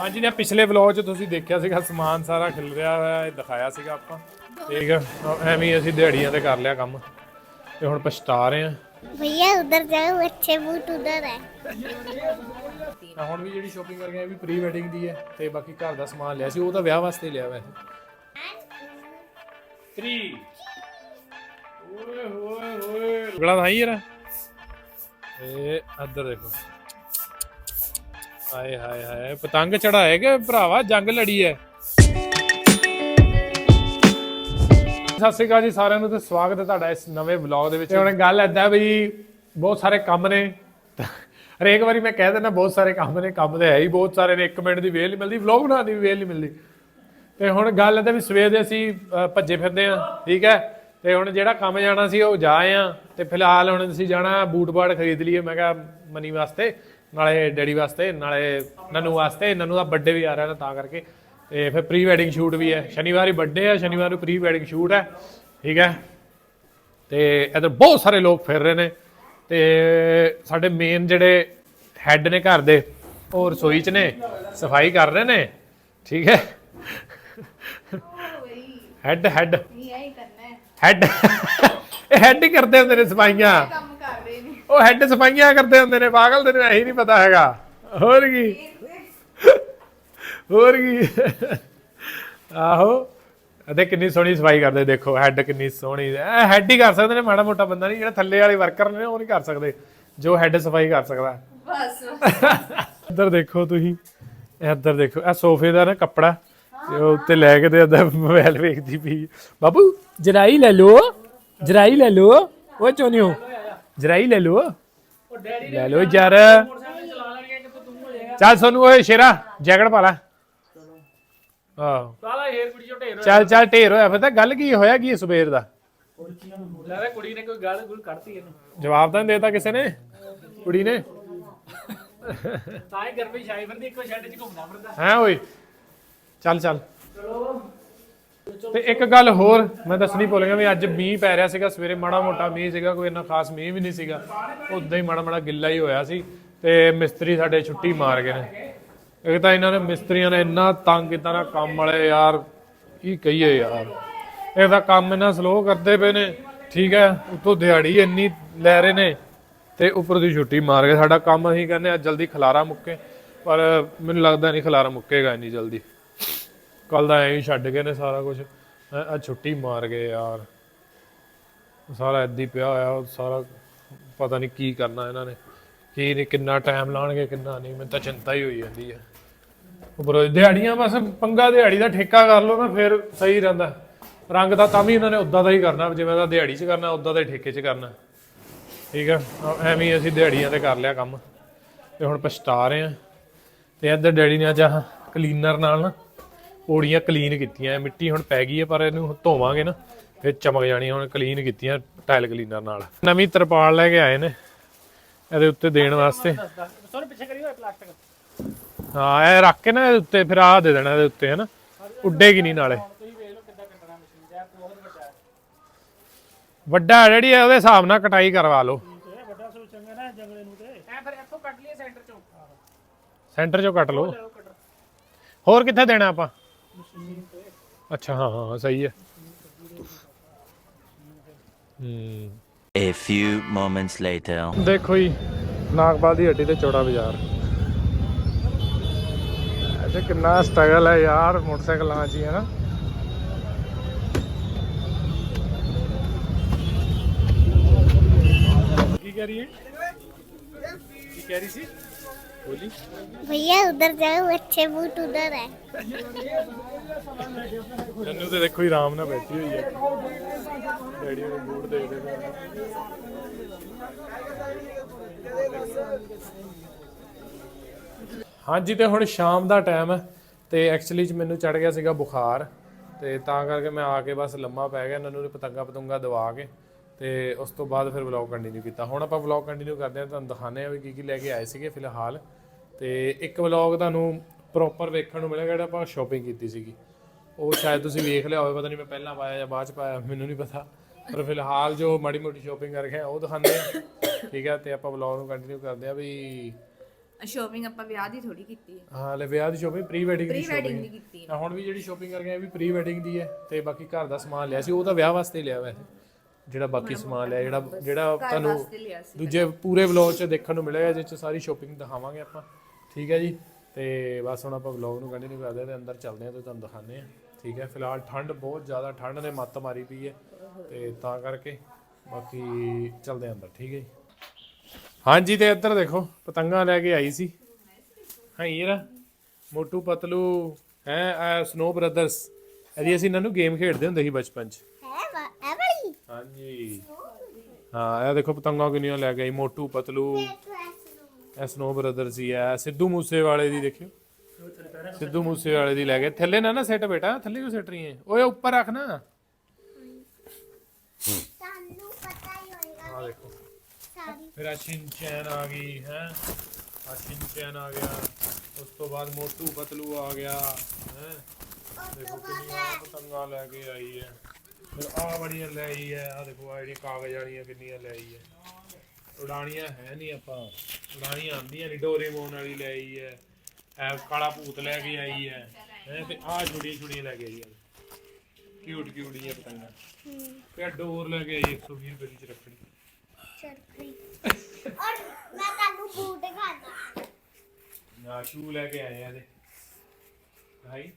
ਹਾਂਜੀ ਨੇ ਪਿਛਲੇ ਵਲੌਗ 'ਚ ਤੁਸੀਂ ਦੇਖਿਆ ਸੀਗਾ ਸਮਾਨ ਸਾਰਾ ਖਿਲ ਰਿਹਾ ਹੋਇਆ ਦਿਖਾਇਆ ਸੀਗਾ ਆਪਾਂ। ਠੀਕ ਆ ਐਵੇਂ ਅਸੀਂ ਦਿਹਾੜੀਆਂ ਤੇ ਕਰ ਲਿਆ ਕੰਮ। ਤੇ ਹੁਣ ਪਛਤਾ ਰਹੇ ਆ ਭਈਆ ਉਧਰ ਜਾਓ ਅੱਛੇ ਬੂਟ ਉਧਰ ਹੈ। ਤਾਂ ਹੁਣ ਵੀ ਜਿਹੜੀ ਸ਼ਾਪਿੰਗ ਕਰਕੇ ਆਏ ਵੀ ਪ੍ਰੀ ਵੈਡਿੰਗ ਦੀ ਹੈ ਤੇ ਬਾਕੀ ਘਰ ਦਾ ਸਮਾਨ ਲਿਆ ਸੀ ਉਹ ਤਾਂ ਵਿਆਹ ਵਾਸਤੇ ਲਿਆ ਵੈਸੇ। 3 ਓਏ ਹੋਏ ਹੋਏ। ਗਲਾ ਨਹੀਂ ਯਾਰ ਇਹ ਇੱਧਰ ਦੇਖੋ। ਹਾਏ ਹਾਏ ਹਾਏ। ਪਤੰਗ ਚੜਾਏ ਗਏ ਭਰਾਵਾ, ਜੰਗ ਲੜੀ ਹੈ ਸਤਿ ਸ਼੍ਰੀ ਅਕਾਲ ਜੀ ਸਾਰਿਆਂ ਨੂੰ ਤੇ ਸਵਾਗਤ ਹੈ ਤੁਹਾਡਾ ਇਸ ਨਵੇਂ ਵਲੌਗ ਦੇ ਵਿੱਚ। ਹੁਣ ਗੱਲ ਐਦਾਂ ਵੀ ਬਹੁਤ ਸਾਰੇ ਕੰਮ ਨੇ। ਹਰੇਕ ਵਾਰੀ ਮੈਂ ਕਹਿ ਦਿੰਦਾ ਬਹੁਤ ਸਾਰੇ ਕੰਮ ਨੇ, ਕੰਮ ਤੇ ਹੈ ਹੀ ਬਹੁਤ ਸਾਰੇ ਨੇ। 1 ਮਿੰਟ ਦੀ ਵੇਲ ਨਹੀਂ ਮਿਲਦੀ, ਵਲੌਗ ਬਣਾਉਣ ਦੀ ਵੀ ਵੇਲ ਨਹੀਂ ਮਿਲਦੀ। ਤੇ ਹੁਣ ਗੱਲ ਐਦਾਂ ਵੀ ਸਵੇਰ ਦੇ ਅਸੀਂ ਭੱਜੇ ਫਿਰਦੇ ਆ ਠੀਕ ਹੈ? ਤੇ ਹੁਣ ਜਿਹੜਾ ਕੰਮ ਜਾਣਾ ਸੀ ਉਹ ਜਾ ਆ ਤੇ ਫਿਲਹਾਲ ਹੁਣ ਅਸੀਂ ਜਾਣਾ ਬੂਟ ਬਾੜ ਖਰੀਦ ਲਈਏ। ਮੈਂ ਕਿਹਾ ਮਨੀ ਵਾਸਤੇ। ਨਾਲੇ ਡੈਡੀ ਵਾਸਤੇ ਨਾਲੇ ਨਨੂ ਵਾਸਤੇ ਨਨੂ ਦਾ ਬਰਥਡੇ ਵੀ ਆ ਰਿਹਾ ਨਾ ਤਾਂ ਕਰਕੇ। ਤੇ ਫਿਰ ਪ੍ਰੀ ਵੈਡਿੰਗ ਸ਼ੂਟ ਵੀ ਹੈ। ਸ਼ਨੀਵਾਰ ਹੀ ਬਰਥਡੇ ਹੈ ਸ਼ਨੀਵਾਰ ਨੂੰ ਪ੍ਰੀ ਵੈਡਿੰਗ ਸ਼ੂਟ ਹੈ। ਠੀਕ ਹੈ? ਤੇ ਇੱਧਰ ਬਹੁਤ ਸਾਰੇ ਲੋਕ ਫਿਰ ਰਹੇ ਨੇ। ਤੇ ਸਾਡੇ ਮੇਨ ਜਿਹੜੇ ਹੈੱਡ ਨੇ ਘਰ ਦੇ ਉਹ ਰਸੋਈ 'ਚ ਨੇ ਸਫ਼ਾਈ ਕਰ ਰਹੇ ਨੇ। ਠੀਕ ਹੈ? ਹੈੱਡ ਹੈੱਡ ਯਹੀ ਕਰਨਾ ਹੈ। ਹੈੱਡ ਇਹ ਹੈੱਡ ਹੀ ਕਰਦੇ ਹੁੰਦੇ ਨੇ ਸਫਾਈਆਂ। ਉਹ ਹੈੱਡ ਸਫਾਈਆਂ ਕਰਦੇ ਹੁੰਦੇ ਨੇ ਪਾਗਲ ਤੈਨੂੰ ਇਹੀ ਨਹੀਂ ਪਤਾ ਹੈਗਾ। ਹੋਰ ਕੀ? ਹੋਰ ਕੀ? ਆਹੋ ਅਤੇ ਕਿੰਨੀ ਸੋਹਣੀ ਸਫ਼ਾਈ ਕਰਦੇ ਦੇਖੋ ਹੈੱਡ ਕਿੰਨੀ ਸੋਹਣੀ। ਇਹ ਹੈੱਡ ਹੀ ਕਰ ਸਕਦੇ ਨੇ ਮਾੜਾ ਮੋਟਾ ਬੰਦਾ ਨਹੀਂ ਜਿਹੜਾ ਥੱਲੇ ਵਾਲੇ ਵਰਕਰ ਨੇ ਉਹ ਨਹੀਂ ਕਰ ਸਕਦੇ। ਜੋ ਹੈੱਡ ਸਫ਼ਾਈ ਕਰ ਸਕਦਾ। ਬਸ ਇੱਧਰ ਦੇਖੋ ਤੁਸੀਂ ਇੱਧਰ ਦੇਖੋ ਇਹ ਸੋਫੇ ਦਾ ਨਾ ਕੱਪੜਾ ਤੇ ਉਹ ਉੱਤੇ ਲੈ ਕੇ ਤੇ ਅੱਧਾ ਮੋਬਾਈਲ ਵੇਖਦੀ ਪਈ। ਬਾਬੂ ਜਰਾਈ ਲੈ ਲੋ ਜਰਾਈ ਲੈ ਲੋ ਉਹ ਚੋਨਿਓ। ਜਰਾਈ ਲੈ ਲੋ ਲੈ ਲੋ ਯਾਰ। ਚੱਲ ਸੋਨੂੰ ਓਏ ਸ਼ੇਰਾ ਜੈਕਟ ਪਾ ਲੈ। ਆਹ। ਸਾਲਾ ਏਰ ਕੁੜੀ ਚੋਂ ਢੇਰ ਚੱਲ ਚੱਲ ਢੇਰ ਹੋਇਆ। ਫਿਰ ਤਾਂ ਗੱਲ ਕੀ ਹੋਇਆ ਕੀ ਸਵੇਰ ਦਾ? ਲੱਗਦਾ ਕੁੜੀ ਨੇ ਕੋਈ ਗਾਲ ਗੁਲ ਕੱਢਤੀ ਇਹਨੂੰ। ਜਵਾਬ ਤਾਂ ਨਹੀਂ ਦੇਤਾ ਕਿਸੇ ਨੇ ਕੁੜੀ ਨੇ। ਤਾਂ ਹੀ ਗਰਮੀ ਛਾਈ ਫਿਰਦੀ ਇੱਕੋ ਸ਼ੈਡ 'ਚ ਘੁੰਮਦਾ ਫਿਰਦਾ। ਹੈ ਓਏ। ਚੱਲ। ਚੱਲ। ਤੇ ਇੱਕ ਗੱਲ ਹੋਰ ਮੈਂ ਦੱਸਣੀ ਭੁੱਲ ਗਿਆ ਵੀ ਅੱਜ ਮੀਂਹ ਪੈ ਰਿਹਾ ਸੀਗਾ, ਸਵੇਰੇ ਮਾੜਾ ਮੋਟਾ ਮੀਂਹ ਸੀਗਾ, ਕੋਈ ਇੰਨਾ ਖਾਸ ਮੀਂਹ ਵੀ ਨਹੀਂ ਸੀਗਾ। ਉਦਾਂ ਹੀ ਮਾੜਾ ਮਾੜਾ ਗਿੱਲਾ ਹੀ ਹੋਇਆ ਸੀ ਤੇ ਮਿਸਤਰੀ ਸਾਡੇ ਛੁੱਟੀ ਮਾਰ ਗਏ ਨੇ। ਇੱਕ ਤਾਂ ਇਹਨਾਂ ਨੇ ਮਿਸਤਰੀਆਂ ਨੇ ਇੰਨਾ ਤੰਗ ਕੀਤਾ ਨਾ, ਕੰਮ ਵਾਲੇ ਯਾਰ, ਕੀ ਕਹੀਏ ਯਾਰ। ਇਹ ਤਾਂ ਕੰਮ ਇਹਨਾਂ ਸਲੋ ਕਰਦੇ ਪਏ ਨੇ, ਠੀਕ ਹੈ, ਉਤੋਂ ਦਿਹਾੜੀ ਇੰਨੀ ਲੈ ਰਹੇ ਨੇ ਤੇ ਉੱਪਰ ਦੀ ਛੁੱਟੀ ਮਾਰ ਗਏ। ਸਾਡਾ ਕੰਮ ਅਸੀਂ ਕਹਿੰਦੇ ਆ ਜਲਦੀ ਖਲਾਰਾ ਮੁੱਕੇ, ਪਰ ਮੈਨੂੰ ਲੱਗਦਾ ਨਹੀਂ ਖਲਾਰਾ ਮੁੱਕੇਗਾ ਇੰਨੀ ਜਲਦੀ। ਕੱਲ ਦਾ ਐਂ ਹੀ ਛੱਡ ਗਏ ਨੇ ਸਾਰਾ ਕੁਝ ਆ ਛੁੱਟੀ ਮਾਰ ਗਏ ਯਾਰ। ਸਾਰਾ ਏਦਾਂ ਹੀ ਪਿਆ ਹੋਇਆ ਸਾਰਾ ਪਤਾ ਨਹੀਂ ਕੀ ਕਰਨਾ ਇਹਨਾਂ ਨੇ। ਕੀ ਨਹੀਂ, ਕਿੰਨਾ ਟਾਈਮ ਲਾਣਗੇ ਕਿੰਨਾ ਨਹੀਂ, ਮੈਨੂੰ ਤਾਂ ਚਿੰਤਾ ਹੀ ਹੋਈ ਜਾਂਦੀ ਹੈ ਉੱਪਰੋਂ ਦਿਹਾੜੀਆਂ ਬਸ, ਪੰਗਾ ਦਿਹਾੜੀ ਦਾ ਠੇਕਾ ਕਰ ਲਓ ਨਾ ਫਿਰ ਸਹੀ ਰਹਿੰਦਾ। ਰੰਗ ਦਾ ਤਾਂ ਵੀ ਇਹਨਾਂ ਨੇ ਉਦਾਂ ਦਾ ਹੀ ਕਰਨਾ, ਜਿਵੇਂ ਦਾ ਦਿਹਾੜੀ 'ਚ ਕਰਨਾ ਉਦਾਂ ਦਾ ਹੀ ਠੇਕੇ 'ਚ ਕਰਨਾ। ਠੀਕ ਆ? ਐਵੇਂ ਹੀ ਅਸੀਂ ਦਿਹਾੜੀਆਂ ਤੇ ਕਰ ਲਿਆ ਕੰਮ। ਤੇ ਹੁਣ ਪਛਤਾ ਰਹੇ ਆ। ਤੇ ਇੱਧਰ ਡੈਡੀ ਨੇ ਅੱਜ ਆਹ ਕਲੀਨਰ ਨਾਲ ਨਾ ਪੌੜੀਆਂ ਕਲੀਨ ਕੀਤੀਆਂ ਮਿੱਟੀ ਹੁਣ ਪੈ ਗਈ ਹੈ ਪਰ ਇਹਨੂੰ ਧੋਵਾਂਗੇ ਨਾ ਫਿਰ ਚਮਕ ਜਾਣੀ ਹੁਣ ਕਲੀਨ ਕੀਤੀਆਂ ਟਾਇਲ ਕਲੀਨਰ ਨਾਲ। ਨਵੀਂ ਤਰਪਾਲ ਲੈ ਕੇ ਆਏ ਨੇ ਇਹਦੇ ਉੱਤੇ ਦੇਣ ਵਾਸਤੇ। ਸੋਨ ਪਿੱਛੇ ਕਰੀ ਹੋਇਆ ਪਲਾਸਟਿਕ ਹਾਂ ਇਹ ਰੱਖ ਕੇ ਨਾ ਇਹਦੇ ਉੱਤੇ ਫਿਰ ਆਹ ਦੇ ਦੇਣਾ ਇਹਦੇ ਉੱਤੇ ਹਨਾ ਉੱਡੇਗੀ ਨਹੀਂ ਨਾਲੇ। ਵੱਡਾ ਜਿਹੜੀ ਹੈ ਉਹਦੇ ਹਿਸਾਬ ਨਾਲ ਕਟਾਈ ਕਰਵਾ ਲਓ। ਇਹ ਵੱਡਾ ਸੋ ਚੰਗਾ ਨਾ ਜੰਗਲੇ ਨੂੰ ਤੇ ਐ ਫਿਰ ਇੱਥੋਂ ਕੱਟ ਲਈਏ ਸੈਂਟਰ ਚੋਂ। ਸੈਂਟਰ ਚੋਂ ਕੱਟ ਲਓ। ਹੋਰ ਕਿੱਥੇ ਦੇਣਾ ਆਪਾਂ? ਅੱਛਾ ਹਾਂ ਹਾਂ ਸਹੀ ਹੈ। ਹੂੰ। A few moments later. ਦੇਖੋ ਜੀ ਨਾਗਪਾਲ ਦੀ ਹੱਟੀ ਤੇ ਚੌੜਾ ਬਾਜ਼ਾਰ। ਇੱਥੇ ਕਿੰਨਾ ਸਟਰਗਲ ਹੈ ਯਾਰ ਮੋਟਰਸਾਈਕਲਾਂ 'ਚ ਹੀ ਹੈ ਨਾ ਕੀ ਕਹਿ ਰਹੀ ਹੈ? ਕੀ ਕਹਿ ਰਹੀ ਸੀ? भैया उधर जाओ अच्छे बूट उधर है ਨੰਨੂ ਤੇ ਦੇਖੋ ਹੀ ਆਰਾਮ ਨਾਲ ਬੈਠੀ ਹੋਈ ਹੈ ਡੈਡੀ ਨੂੰ ਬੂਟ ਦੇਖਦੇ ਪਏ ਨੇ। ਹਾਂਜੀ ਤੇ ਹੁਣ ਸ਼ਾਮ ਦਾ ਟਾਈਮ ਹੈ ਤੇ ਐਕਚੁਅਲੀ ਚ ਮੈਨੂੰ ਚੜ ਗਿਆ ਸੀਗਾ ਬੁਖਾਰ ਤੇ ਤਾਂ ਕਰਕੇ ਮੈਂ ਆ ਕੇ ਬਸ ਲੰਮਾ ਪੈ ਗਿਆ ਨੰਨੂ ਨੇ ਪਤੰਗਾ ਪਤੰਗਾ ਦਵਾ ਕੇ ਤੇ ਉਸ ਤੋਂ ਬਾਅਦ ਫਿਰ ਵਲੌਗ ਕੰਟੀਨਿਊ ਕੀਤਾ ਹੁਣ ਆਪਾਂ ਵਲੌਗ ਕੰਟੀਨਿਊ ਕਰਦੇ ਹਾਂ ਤੁਹਾਨੂੰ ਦਿਖਾਉਂਦੇ ਹਾਂ ਵੀ ਕੀ ਕੀ ਲੈ ਕੇ ਆਏ ਸੀਗੇ ਫਿਲਹਾਲ ਤੇ ਇੱਕ ਵਲੌਗ ਤੁਹਾਨੂੰ ਪ੍ਰੋਪਰ ਵੇਖਣ ਨੂੰ ਮਿਲੇਗਾ ਜਿਹੜਾ ਆਪਾਂ ਸ਼ਾਪਿੰਗ ਕੀਤੀ ਸੀਗੀ। ਉਹ ਸ਼ਾਇਦ ਤੁਸੀਂ ਵੇਖ ਲਿਆ ਹੋਵੇ ਪਤਾ ਨਹੀਂ ਮੈਂ ਪਹਿਲਾਂ ਪਾਇਆ ਜਾਂ ਬਾਅਦ ਚ ਪਾਇਆ ਮੈਨੂੰ ਨਹੀਂ ਪਤਾ। ਪਰ ਫਿਲਹਾਲ ਜੋ ਮਾੜੀ ਮੋਟੀ ਸ਼ਾਪਿੰਗ ਕਰਕੇ ਆਏ ਉਹ ਦਿਖਾਉਂਦੇ ਆ ਠੀਕ ਹੈ ਤੇ ਆਪਾਂ ਵਲੌਗ ਨੂੰ ਕੰਟੀਨਿਊ ਕਰਦੇ ਆ ਵੀ ਸ਼ੋਪਿੰਗ ਆਪਾਂ ਵਿਆਹ ਦੀ ਥੋੜੀ ਕੀਤੀ ਹੈ। ਹਾਂ ਲੈ ਵਿਆਹ ਦੀ ਸ਼ੋਪਿੰਗ ਪ੍ਰੀ ਵੈਡਿੰਗ ਦੀ ਸ਼ੋਪਿੰਗ ਕੀਤੀ ਆ ਹੁਣ ਵੀ ਜਿਹੜੀ ਸ਼ੋਪਿੰਗ ਕਰਕੇ ਆਏ ਵੀ ਪ੍ਰੀ ਵੈਡਿੰਗ ਦੀ ਹੈ ਤੇ ਬਾਕੀ ਘਰ ਦਾ ਸਮਾਨ ਲਿਆ ਸੀ ਉਹ ਤਾਂ ਵਿਆਹ ਵਾਸਤੇ ਲਿਆ ਵੈਸੇ। ਜਿਹੜਾ ਬਾਕੀ ਸਮਾਨ ਲਿਆ ਜਿਹੜਾ ਜਿਹੜਾ ਤੁਹਾਨੂੰ ਦੂਜੇ ਪੂਰੇ ਵਲੌਗ 'ਚ ਦੇਖਣ ਨੂੰ ਮਿਲੇਗਾ ਜਿਸ 'ਚ ਸਾਰੀ ਸ਼ੋਪਿੰਗ ਦਿਖਾਵਾਂਗੇ ਆਪਾਂ। ਠੀਕ ਹੈ ਜੀ? ਤੇ ਬਸ ਹੁਣ ਆਪਾਂ ਵਲੌਗ ਨੂੰ ਕੰਟੀਨਿਊ ਕਰਦੇ ਹਾਂ ਤੇ ਅੰਦਰ ਚੱਲਦੇ ਹਾਂ ਤੇ ਤੁਹਾਨੂੰ ਦਿਖਾਉਂਦੇ ਹਾਂ। ਠੀਕ ਹੈ? ਫਿਲਹਾਲ ਠੰਡ ਬਹੁਤ ਜ਼ਿਆਦਾ ਠੰਡ ਨੇ ਮੱਤ ਮਾਰੀ ਪਈ ਹੈ ਤੇ ਤਾਂ ਕਰਕੇ ਬਾਕੀ ਚੱਲਦੇ ਹਾਂ ਅੰਦਰ ਠੀਕ ਹੈ ਜੀ? ਹਾਂਜੀ ਤੇ ਇੱਧਰ ਦੇਖੋ ਪਤੰਗਾਂ ਲੈ ਕੇ ਆਈ ਸੀ। ਹਾਂ ਯਾਰ ਮੋਟੂ ਪਤਲੂ ਹੈ ਸਨੋ ਬ੍ਰਦਰਸ ਇਹਦੀ ਅਸੀਂ ਇਹਨਾਂ ਨੂੰ ਗੇਮ ਖੇਡਦੇ ਹੁੰਦੇ ਸੀ ਬਚਪਨ 'ਚ। ਹੈ ਹਾਂਜੀ। ਹਾਂ ਇਹ ਦੇਖੋ ਪਤੰਗਾਂ ਕਿੰਨੀਆਂ ਲੈ ਕੇ ਆਈ ਮੋਟੂ ਪਤਲੂ। ਇਹ ਸਨੋ ਬ੍ਰਦਰਸ ਹੀ ਆ ਸਿੱਧੂ ਮੂਸੇ ਵਾਲੇ ਦੀ ਦੇਖਿਓ। ਸਿੱਧੂ ਮੂਸੇ ਵਾਲੇ ਦੀ ਲੈ ਗਏ। ਥੱਲੇ ਨਾ ਨਾ ਸੈੱਟ ਬੇਟਾ ਥੱਲੇ ਕਿਉਂ ਸੈੱਟ ਰਹੀ ਹੈ ਓਏ ਉੱਪਰ ਰੱਖ ਨਾ। ਸਾਨੂੰ ਪਤਾ ਹੀ ਹੋਏਗਾ ਆ ਦੇਖੋ। ਸਾਰੀ। ਫਿਰ ਆ ਸ਼ਿਨਚੈਨ ਆ ਗਈ ਹੈ? ਆ ਸ਼ਿਨਚੈਨ ਆ ਗਿਆ। ਉਸ ਤੋਂ ਬਾਅਦ ਮੋਟੂ ਪਤਲੂ ਆ ਗਿਆ ਹੈ? ਦੇਖੋ ਕਿੰਨੀਆਂ ਪਤੰਗਾਂ ਲੈ ਕੇ ਆਈ ਹੈ। ਫਿਰ ਆ ਬੜੀਆਂ ਲੈ ਆਈ ਹੈ। ਆ ਦੇਖੋ ਆ ਜਿਹੜੀਆਂ ਕਾਗਜ਼ ਵਾਲੀਆਂ ਕਿੰਨੀਆਂ ਲੈ ਆਈ ਹੈ। ਉਡਾਣੀਆਂ ਹੈ ਨਹੀਂ ਆਪਾਂ। ਉਡਾਣੀਆਂ ਆਂਦੀਆਂ ਨਹੀਂ ਡੋਰੇਮੋਨ ਵਾਲੀ ਲੈ ਆਈ ਹੈ ਐ ਕਾਲਾ ਭੂਤ ਲੈ ਕੇ ਆਈ ਹੈ ਹੈ ਤੇ ਆ ਛੋਟੀਆਂ ਛੋਟੀਆਂ ਲੈ ਕੇ ਆਈ ਹੈ। ਕਿਊਟ ਕਿਊਟ ਜਿਹੀਆਂ ਪਤੰਗਾਂ। ਤੇ ਡੋਰ ਲੈ ਕੇ ਆਈ 120 ਰੁਪਏ ਦੀ ਚ ਰੱਖੜੀ ਚਰਖੀ ਔਰ ਮੈਂ ਤੁਹਾਨੂੰ ਬੂਟ ਖਾਣਾ ਨਾ ਸ਼ੂ ਲੈ ਕੇ ਆਏ ਆ ਇਹਦੇ। ਭਾਈ।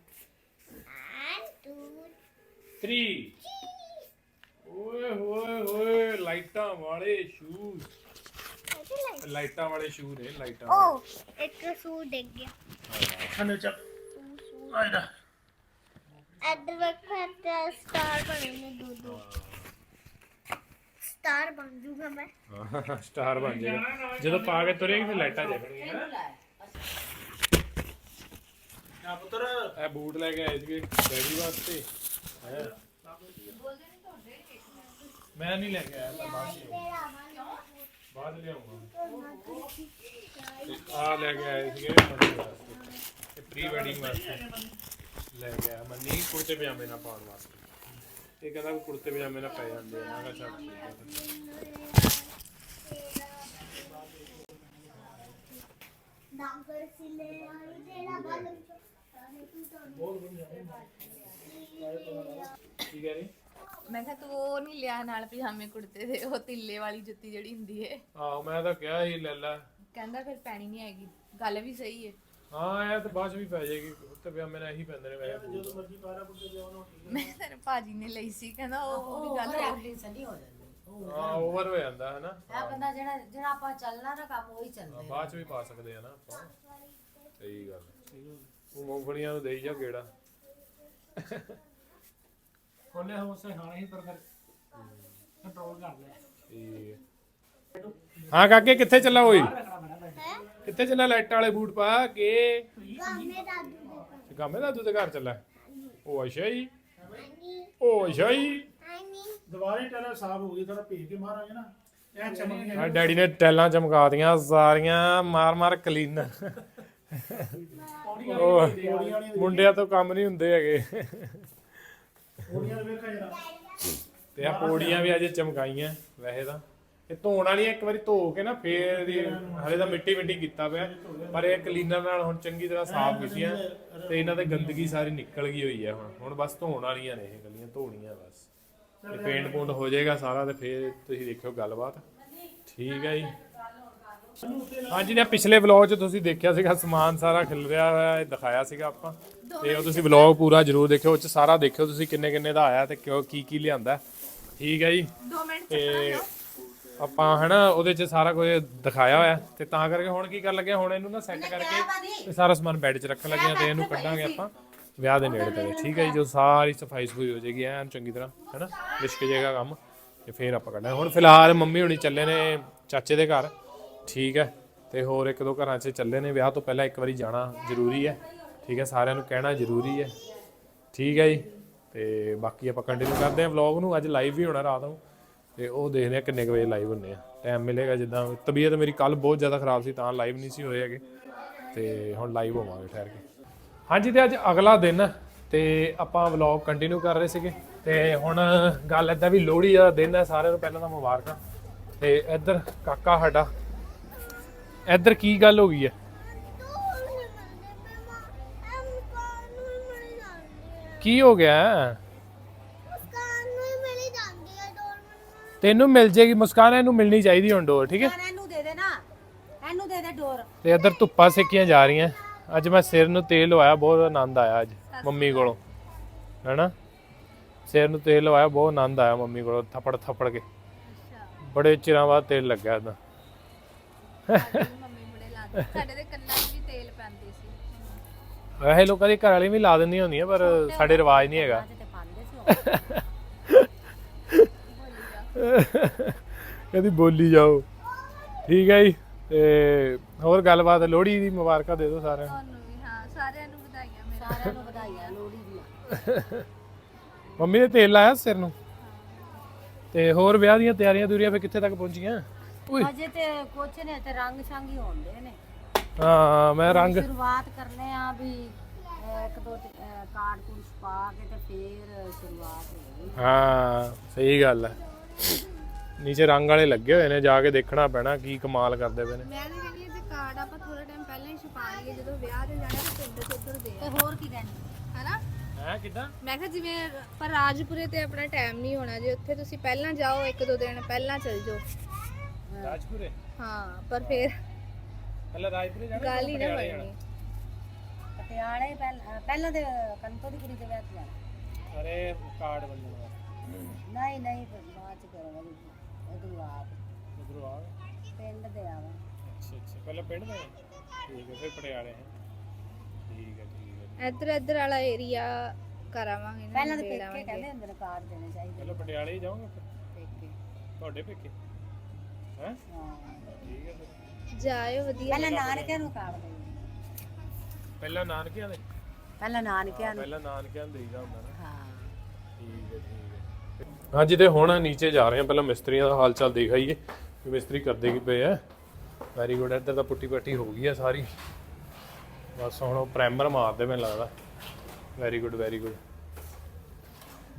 ਐਂਡ ਟੂ 3 ਓਏ ਹੋਏ ਹੋਏ ਲਾਈਟਾਂ ਵਾਲੇ ਸ਼ੂਜ਼ ਲਾਈਟਾਂ ਵਾਲੇ ਸ਼ੂ ਨੇ ਲਾਈਟਾਂ ਵਾਲੇ। ਓ ਇੱਕ ਸੂਟ ਡਿੱਗ ਗਿਆ ਸਾਨੂੰ ਚੱਲ ਆਇਦਾ ਇੱਧਰ ਵੇਖੋ ਤੇ ਸਟਾਰ ਬਣੇ ਨੇ ਦੋ ਦੋ ਸਟਾਰ ਬਣ ਜੂਗਾ ਮੈਂ ਸਟਾਰ ਬਣ ਜਾਏਗਾ ਜਦੋਂ ਪਾ ਕੇ ਤੁਰੇਗੀ ਫਿਰ ਲਾਈਟਾਂ ਜਗਣਗੀਆਂ ਆ ਪੁੱਤਰ ਇਹ ਬੂਟ ਲੈ ਕੇ ਆਏ ਸੀਗੇ ਡੈਡੀ ਵਾਸਤੇ ਹੈਂ। ਮੈਂ ਨਹੀਂ ਲੈ ਕੇ ਆਇਆ ਮੈਂ ਬਾਅਦ ਚ ਲਿਆਊਂਗਾ। ਬਾਅਦ ਲਿਆਉਂਗਾ। ਤੇ ਆ ਲੈ ਕੇ ਆਏ ਸੀਗੇ ਮੰਨੀ ਵਾਸਤੇ। ਤੇ ਪ੍ਰੀ ਵੈਡਿੰਗ ਵਾਸਤੇ। ਲੈ ਆਇਆ। ਮੰਨੀ ਕੁੜਤੇ ਪਜਾਮੇ ਨਾਲ ਪਾਉਣ ਵਾਸਤੇ। ਇਹ ਕਹਿੰਦਾ ਵੀ ਕੁੜਤੇ ਪਜਾਮੇ ਨਾਲ ਪੈ ਜਾਂਦੇ ਆ। ਮੈਂ ਕਿਹਾ ਚੱਲ ਠੀਕ ਹੈ ਫਿਰ। ਸਿਲੇ ਆਈ ਤੇਰਾ ਬਲ ਕੀ ਕਹਿ ਰਹੀ? ਮੈਂ ਕਿਹਾ ਤੂੰ ਉਹ ਨਹੀਂ ਲਿਆ ਨਾਲ ਪਜਾਮੇ ਕੁੜਤੇ ਦੇ ਉਹ ਤਿੱਲੇ ਵਾਲੀ ਜੁੱਤੀ ਜਿਹੜੀ ਹੁੰਦੀ ਹੈ ਆਹੋ ਮੈਂ ਤਾਂ ਕਿਹਾ ਸੀ ਲੈ ਲੈ। ਕਹਿੰਦਾ ਫਿਰ ਪੈਣੀ ਨਹੀਂ ਆਏਗੀ ਗੱਲ ਵੀ ਸਹੀ ਹੈ ਹਾਂ ਇਹ ਤਾਂ ਬਾਅਦ ਚ ਵੀ ਪੈ ਜਾਏਗੀ ਕੁੜਤੇ ਪਜਾਮੇ ਨਾਲ ਇਹੀ ਪੈਂਦੇ ਨੇ ਵੈਸੇ ਬੂਟ। ਮਰਜ਼ੀ ਪਾਰਾ ਪੁੱਤੇ ਦੇ ਉਹਨੂੰ ਮੈਂ ਤੇਰੇ ਭਾਜੀ ਨੇ ਲਈ ਸੀ ਕਹਿੰਦਾ ਉਹ ਉਹ ਵੀ ਗੱਲ ਹੋ ਗਈ ਨਹੀਂ ਹੋ ਜਾਂਦੀ ਹਾਂ ਓਵਰ ਹੋ ਜਾਂਦਾ ਹੈ ਨਾ ਇਹ ਬੰਦਾ ਜਿਹੜਾ ਜਿਹੜਾ ਆਪਾਂ ਚੱਲਣਾ ਨਾ ਕੰਮ ਉਹੀ ਚੱਲਦਾ ਹਾਂ, ਬਾਅਦ ਚ ਵੀ ਪਾ ਸਕਦੇ ਆ ਨਾ ਆਪਾਂ। ਸਹੀ ਗੱਲ ਉਹ ਮੂੰਗਫਲੀਆਂ ਨੂੰ ਦੇਈ ਜਾ ਗੇੜਾ। ਕੋਲੇ ਹਮਸੇ ਖਾਣਾ ਹੀ ਪਰ ਫਿਰ ਕੰਟਰੋਲ ਕਰ ਲੈ ਠੀਕ ਹੈ। ਕਾਕੇ ਕਿੱਥੇ ਚੱਲਾ ਓਏ? ਕਿੱਥੇ ਚੱਲਾ ਲਾਈਟਾਂ ਵਾਲੇ ਬੂਟ ਪਾ ਕੇ? ਗਾਮੇ ਦਾਦੂ ਦੇ ਗਾਮੇ ਦਾਦੂ ਦੇ ਘਰ ਚੱਲਾ। ਉਹ ਅੱਛਾ ਜੀ। ਉਹ ਅੱਛਾ ਜੀ। ਦੁਬਾਰੇ ਟੈਲਾ ਸਾਫ਼ ਹੋ ਗਈ ਥੋੜਾ ਭੇਜ ਕੇ ਮਾਰਾਂਗੇ ਨਾ ਇਹ ਚਮਕ ਗਿਆ ਆ ਡੈਡੀ ਨੇ ਟੈਲਾਂ ਚਮਕਾਤੀਆਂ ਸਾਰੀਆਂ ਮਾਰ ਮਾਰ ਕਲੀਨ। ਮੁੰਡਿਆਂ ਤੋਂ ਕੰਮ ਨਹੀਂ ਹੁੰਦੇ ਹੈਗੇ। ਪੌੜੀਆਂ ਵੇਖਾ ਜਰਾ। ਤੇ ਆ ਪੌੜੀਆਂ ਵੀ ਅਜੇ ਚਮਕਾਈਆਂ ਵੈਸੇ ਤਾਂ। ਇਹ ਧੋਣ ਵਾਲੀਆਂ ਇੱਕ ਵਾਰੀ ਧੋ ਕੇ ਨਾ ਫੇਰ ਦੀ ਹਲੇ ਤਾਂ ਮਿੱਟੀ ਮਿੱਟੀ ਕੀਤਾ ਪਿਆ। ਪਰ ਇਹ ਕਲੀਨਰ ਨਾਲ ਹੁਣ ਚੰਗੀ ਤਰ੍ਹਾਂ ਸਾਫ਼ ਕੀਤੀਆਂ ਤੇ ਇਹਨਾਂ ਤੇ ਗੰਦਗੀ ਸਾਰੀ ਨਿਕਲ ਗਈ ਹੋਈ ਹੈ ਹੁਣ। ਹੁਣ ਬਸ ਧੋਣ ਵਾਲੀਆਂ ਨੇ ਇਹ ਗਲੀਆਂ ਧੋਣੀਆਂ ਬਸ। ਤੇ ਪੇਂਟ ਪੂੰਟ ਹੋ ਜਾਏਗਾ ਸਾਰਾ ਤੇ ਫੇਰ ਤੁਸੀਂ ਦੇਖਿਓ ਗੱਲਬਾਤ। ਠੀਕ ਹੈ ਜੀ। ਹਾਂਜੀ ਨੇ ਪਿਛਲੇ ਵਲੌਗ 'ਚ ਤੁਸੀਂ ਦੇਖਿਆ ਸੀਗਾ ਸਮਾਨ ਸਾਰਾ ਖਿਲ ਰਿਹਾ ਹੋਇਆ ਇਹ ਦਿਖਾਇਆ ਸੀਗਾ ਆਪਾਂ। ਤੇ ਉਹ ਤੁਸੀਂ ਵਲੌਗ ਪੂਰਾ ਜ਼ਰੂਰ ਦੇਖਿਓ ਉਹ 'ਚ ਸਾਰਾ ਦੇਖਿਓ ਤੁਸੀਂ ਕਿੰਨੇ ਕਿੰਨੇ ਦਾ ਆਇਆ ਤੇ ਕਿਉਂ ਕੀ ਕੀ ਲਿਆਂਦਾ। ਠੀਕ ਹੈ ਜੀ? 2 ਮਿੰਟ ਤੇ ਆਪਾਂ ਹਨਾ ਉਹਦੇ 'ਚ ਸਾਰਾ ਕੁਝ ਦਿਖਾਇਆ ਹੋਇਆ। ਤੇ ਤਾਂ ਕਰਕੇ ਹੁਣ ਕੀ ਕਰਨ ਲੱਗੇ ਹੁਣ ਇਹਨੂੰ ਨਾ ਸੈੱਟ ਕਰਕੇ ਤੇ ਸਾਰਾ ਸਮਾਨ ਬੈੱਡ 'ਚ ਰੱਖਣ ਲੱਗੇ ਆ ਤੇ ਇਹਨੂੰ ਕੱਢਾਂਗੇ ਆਪਾਂ ਵਿਆਹ ਦੇ ਨੇੜੇ ਤੇ ਠੀਕ ਹੈ ਜੀ ਜੋ ਸਾਰੀ ਸਫ਼ਾਈ ਸਫੂਈ ਹੋ ਜਾਏਗੀ ਐਨ ਚੰਗੀ ਤਰ੍ਹਾਂ ਹੈਨਾ ਲਿਸ਼ਕ ਜਾਏਗਾ ਕੰਮ ਤੇ ਫੇਰ ਆਪਾਂ ਕੱਢਾਂਗੇ। ਹੁਣ ਫਿਲਹਾਲ ਮੰਮੀ ਹੁਣੀ ਚੱਲੇ ਨੇ ਚਾਚੇ ਦੇ ਘਰ। ਠੀਕ ਹੈ। ਤੇ ਹੋਰ ਇੱਕ ਦੋ ਘਰਾਂ 'ਚ ਚੱਲੇ ਨੇ। ਵਿਆਹ ਤੋਂ ਪਹਿਲਾਂ ਇੱਕ ਵਾਰੀ ਜਾਣਾ ਜ਼ਰੂਰੀ ਹੈ। ਠੀਕ ਹੈ, ਸਾਰਿਆਂ ਨੂੰ ਕਹਿਣਾ ਜ਼ਰੂਰੀ ਹੈ। ਠੀਕ ਹੈ ਜੀ। ਤੇ ਬਾਕੀ ਆਪਾਂ ਕੰਟੀਨਿਊ ਕਰਦੇ ਹਾਂ ਵਲੌਗ ਨੂੰ। ਅੱਜ ਲਾਈਵ ਵੀ ਹੋਣਾ ਰਾਤ ਨੂੰ। ਤੇ ਉਹ ਦੇਖਦੇ ਆ ਕਿੰਨੇ ਕੁ ਵਜੇ ਲਾਈਵ ਹੁੰਨੇ ਆ। ਟਾਈਮ ਮਿਲੇਗਾ ਜਿੱਦਾਂ। ਤਬੀਅਤ ਮੇਰੀ ਕੱਲ ਬਹੁਤ ਜ਼ਿਆਦਾ ਖਰਾਬ ਸੀ, ਤਾਂ ਲਾਈਵ ਨਹੀਂ ਸੀ ਹੋਏ ਹੈਗੇ। ਤੇ ਹੁਣ ਲਾਈਵ ਹੋਵਾਂਗੇ ਠਹਿਰ ਕੇ। ਹਾਂਜੀ, ਤੇ ਅੱਜ ਅਗਲਾ ਦਿਨ ਤੇ ਆਪਾਂ ਵਲੌਗ ਕੰਟੀਨਿਊ ਕਰ ਰਹੇ ਸੀਗੇ। ਤੇ ਹੁਣ ਗੱਲ ਏਦਾਂ ਵੀ ਲੋਹੜੀ ਦਾ ਦਿਨ ਹੈ। ਸਾਰਿਆਂ ਨੂੰ ਪਹਿਲਾਂ ਤਾਂ ਮੁਬਾਰਕਾਂ। ਤੇ ਇੱਧਰ ਕਾਕਾ ਸਾਡਾ ਇੱਧਰ ਕੀ ਗੱਲ ਹੋ ਗਈ ਹੈ? ਕੀ ਹੋ ਗਿਆ? ਤੈਨੂੰ ਮਿਲ ਜੇਗੀ ਮੁਸਕਾਨ ਇਹਨੂੰ ਮਿਲਣੀ ਚਾਹੀਦੀ ਹੁਣ ਡੋਰ ਠੀਕ ਹੈ? ਇਹਨੂੰ ਦੇ ਦੇ ਨਾ। ਇਹਨੂੰ ਦੇ ਦੇ ਡੋਰ। ਤੇ ਇੱਧਰ ਧੁੱਪਾਂ ਸੇਕੀਆਂ ਜਾ ਰਹੀਆਂ। ਅੱਜ ਮੈਂ ਸਿਰ ਨੂੰ ਤੇਲ ਲਵਾਇਆ ਬਹੁਤ ਆਨੰਦ ਆਇਆ ਅੱਜ ਮੰਮੀ ਕੋਲੋਂ ਹੈਨਾ? ਸਿਰ ਨੂੰ ਤੇਲ ਲਵਾਇਆ ਬਹੁਤ ਆਨੰਦ ਆਇਆ ਮੰਮੀ ਕੋਲੋਂ ਥਪੜ ਥੱਪੜ ਕੇ ਬੜੇ ਚਿਰਾਂ ਬਾਅਦ ਤੇਲ ਲੱਗਿਆ ਇਹਦਾ। ਇਦਾਂ ਮੰਮੀ ਬੜੇ ਲਾਦੇ ਸਾਡੇ ਦੇ ਕੰਨਾਂ 'ਚ ਵੀ ਤੇਲ ਪੈਂਦੇ ਸੀ ਵੈਸੇ ਲੋਕਾਂ ਦੀ ਘਰ ਵਾਲੀ ਵੀ ਲਾ ਦਿੰਦੀਆਂ ਹੁੰਦੀਆਂ ਪਰ ਸਾਡੇ ਰਿਵਾਜ ਨਹੀਂ ਹੈਗਾ। ਤੇ ਪਾਉਂਦੇ ਸੀ ਉਹ। ਕਦੀ ਬੋਲੀ ਜਾਓ। ਠੀਕ ਹੈ ਜੀ ਤੇ ਹੋਰ ਗੱਲਬਾਤ ਲੋਹੜੀ ਦੀ ਮੁਬਾਰਕਾਂ ਦੇ ਦਿਓ ਸਾਰਿਆਂ ਨੂੰ। ਤੁਹਾਨੂੰ ਵੀ ਹਾਂ ਸਾਰਿਆਂ ਨੂੰ ਵਧਾਈਆਂ ਮੇਰੇ ਸਾਰਿਆਂ ਨੂੰ ਵਧਾਈਆਂ ਲੋਹੜੀ ਦੀਆਂ। ਮੰਮੀ ਨੇ ਤੇਲ ਲਾਇਆ ਸਿਰ ਨੂੰ? ਤੇ ਹੋਰ ਵਿਆਹ ਦੀਆਂ ਤਿਆਰੀਆਂ ਦੂਰੀਆਂ ਫੇ ਕਿੱਥੇ ਤੱਕ ਪਹੁੰਚੀਆਂ? ਓਏ। ਅਜੇ ਤੇ ਕੁਛ ਨੇ ਤੇ ਰੰਗ ਸ਼ੰਗੀ ਹੁੰਦੇ ਨੇ। ਹਾਂ ਮੈਂ ਰੰਗ ਸ਼ੁਰੂਆਤ ਕਰਨੇ ਆ ਵੀ ਇੱਕ ਦੋ ਕਾਰਡ ਕੂਡ ਪਾ ਕੇ ਤੇ ਫੇਰ ਸ਼ੁਰੂਆਤ ਹੋਣੀ ਹਾਂ ਸਹੀ ਗੱਲ ਹੈ। ਨੀਚੇ ਰੰਗ ਵਾਲੇ ਲੱਗੇ ਹੋਏ ਨੇ ਜਾ ਕੇ ਦੇਖਣਾ ਪੈਣਾ ਕੀ ਕਮਾਲ ਕਰਦੇ ਪਏ ਨੇ। ਮੈਂ ਤਾਂ ਕਹਿੰਦੀ ਹਾਂ ਜੇ ਕਾਰਡ ਆਪਾਂ ਥੋੜਾ ਟਾਈਮ ਪਹਿਲਾਂ ਹੀ ਛਪਾ ਲਈਏ ਜਦੋਂ ਵਿਆਹ ਤੇ ਜਾਣਾ ਤੇ ਪਿੰਡ ਤੋਂ ਉੱਧਰ ਦੇ ਤੇ ਹੋਰ ਕੀ ਕਹਿਣਾ ਹਨਾ? ਹੈ ਕਿਦਾਂ? ਮੈਂ ਕਿਹਾ ਜਿਵੇਂ ਪਰ ਰਾਜਪੁਰੇ ਤੇ ਆਪਣਾ ਟਾਈਮ ਨਹੀਂ ਹੋਣਾ ਜੇ ਉੱਥੇ ਤੁਸੀਂ ਪਹਿਲਾਂ ਜਾਓ ਇੱਕ ਦੋ ਦਿਨ ਪਹਿਲਾਂ ਚੱਲ ਜਾਓ। ਰਾਜਪੁਰੇ? ਹਾਂ ਪਰ ਫਿਰ ਪਹਿਲਾਂ ਰਾਜਪੁਰੇ ਜਾਣਾ ਗੱਲ ਹੀ ਨਾ ਬਣਨੀ ਪਟਿਆਲੇ ਪਹਿਲਾਂ ਪਹਿਲਾਂ ਤੇ ਕੰਤੋ ਦੀ ਕੁੜੀ ਦੇ ਵਿਆਹ ਤੇ ਜਾਣਾ। ਅਰੇ ਕਾਰਡ ਵੱਲੋਂ ਨਹੀਂ ਨਹੀਂ ਫਿਰ ਬਾਅਦ ਚ ਕਰਾਂਗੇ ਉਦੋਂ ਆਪ ਉਧਰੋਂ ਆ ਪਿੰਡ ਦੇ ਆਵਾਂ। ਅੱਛਾ ਅੱਛਾ। ਪਹਿਲਾਂ ਪਿੰਡ ਦੇ? ਠੀਕ ਹੈ ਫਿਰ ਪਟਿਆਲੇ ਹੈ। ਠੀਕ ਹੈ ਠੀਕ ਹੈ ਇੱਧਰ ਇੱਧਰ ਵਾਲਾ ਏਰੀਆ ਕਰਾਵਾਂਗੇ ਨਾ ਪਹਿਲਾਂ ਤੇ ਨਿਬੇੜ ਪੇਕੇ ਆਵਾਂਗੇ। ਕਹਿੰਦੇ ਹੁੰਦੇ ਨੇ ਕਾਰਡ ਦੇਣੇ ਚਾਹੀਦੇ ਪਹਿਲਾਂ ਪਟਿਆਲੇ ਹੀ ਜਾਓਗੇ ਫਿਰ? ਪੇਕੇ। ਤੁਹਾਡੇ ਪੇਕੇ? ਹੈ ਹਾਂ ਠੀਕ ਹੈ ਫਿਰ ਜਾਇਓ ਵਧੀਆ ਪਹਿਲਾਂ ਨਾਨਕਿਆਂ ਨੂੰ ਦੇ ਪਹਿਲਾਂ ਨਾਨਕਿਆਂ ਦੇ? ਪਹਿਲਾਂ ਨਾਨਕਿਆਂ ਨੂੰ। ਪਹਿਲਾਂ ਨਾਨਕਿਆਂ ਦੇ ਦੇਈਦਾ ਹੁੰਦਾ ਨਾ। ਹਾਂ। ਠੀਕ ਹੈ ਠੀਕ ਹੈ। ਹਾਂਜੀ ਤੇ ਹੁਣ ਨੀਚੇ ਜਾ ਰਹੇ ਹਾਂ। ਪਹਿਲਾਂ ਮਿਸਤਰੀਆਂ ਦਾ ਹਾਲ ਚਾਲ ਦੇਖ ਆਈਏ ਕਿ ਮਿਸਤਰੀ ਕਰਦੇ ਕੀ ਪਏ ਆ। ਵੈਰੀ ਗੁੱਡ ਇੱਧਰ ਤਾਂ ਪੁੱਟੀ ਪੱਟੀ ਹੋ ਗਈ ਆ ਸਾਰੀ। ਬਸ ਹੁਣ ਉਹ ਪ੍ਰਾਈਮਰ ਮਾਰਦੇ ਮੈਨੂੰ ਲੱਗਦਾ। ਵੈਰੀ ਗੁੱਡ ਵੈਰੀ ਗੁੱਡ